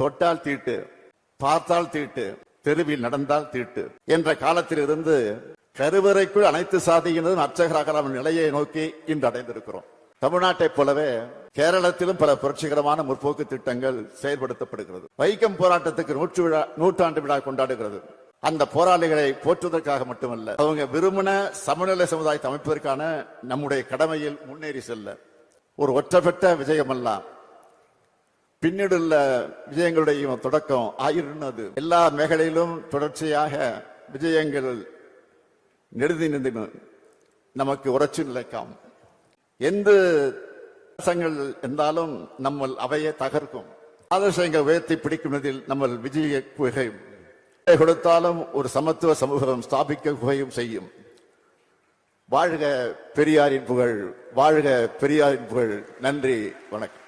தொட்டால் தீட்டு பார்த்தால் தீட்டு தெருவில் நடந்தால் தீட்டு என்ற காலத்திலிருந்து கருவறைக்குள் அனைத்து சாதியினரும் அர்ச்சகராகலாம் நிலையை நோக்கி இன்று அடைந்திருக்கிறோம். தமிழ்நாட்டைப் போலவே கேரளத்திலும் பல புரட்சிகரமான முற்போக்கு திட்டங்கள் செயல்படுத்தப்படுகிறது. வைக்கம் போராட்டத்துக்கு நூற்று விழா நூற்றாண்டு விழா கொண்டாடுகிறது. அந்த போராளிகளை போற்றுவதற்காக மட்டுமல்ல அவங்க விரும்பின சமநிலை சமுதாயத்தை அமைப்பதற்கான நம்முடைய கடமையில் முன்னேறி செல்ல. ஒரு ஒற்றப்பட்ட விஜயமல்லாம் பின்னீடுள்ள விஜயங்களுடைய தொடக்கம் ஆயிருந்தது. எல்லா மேகலையிலும் தொடர்ச்சியாக விஜயங்கள் நெடுதி நின்று நமக்கு உரைச்சு நிலைக்காம். எந்த அரசங்கள் இருந்தாலும் நம்ம அவையை தகர்க்கும். ஆதர்சங்கள் உயர்த்தி பிடிக்கும்தில் நம்ம விஜய குகையும் கொடுத்தாலும் ஒரு சமத்துவ சமூகம் ஸ்தாபிக்க குகையும் செய்யும். வாழ்க பெரியாரின் புகழ் வாழ்க பெரியாரின் புகழ். நன்றி வணக்கம்.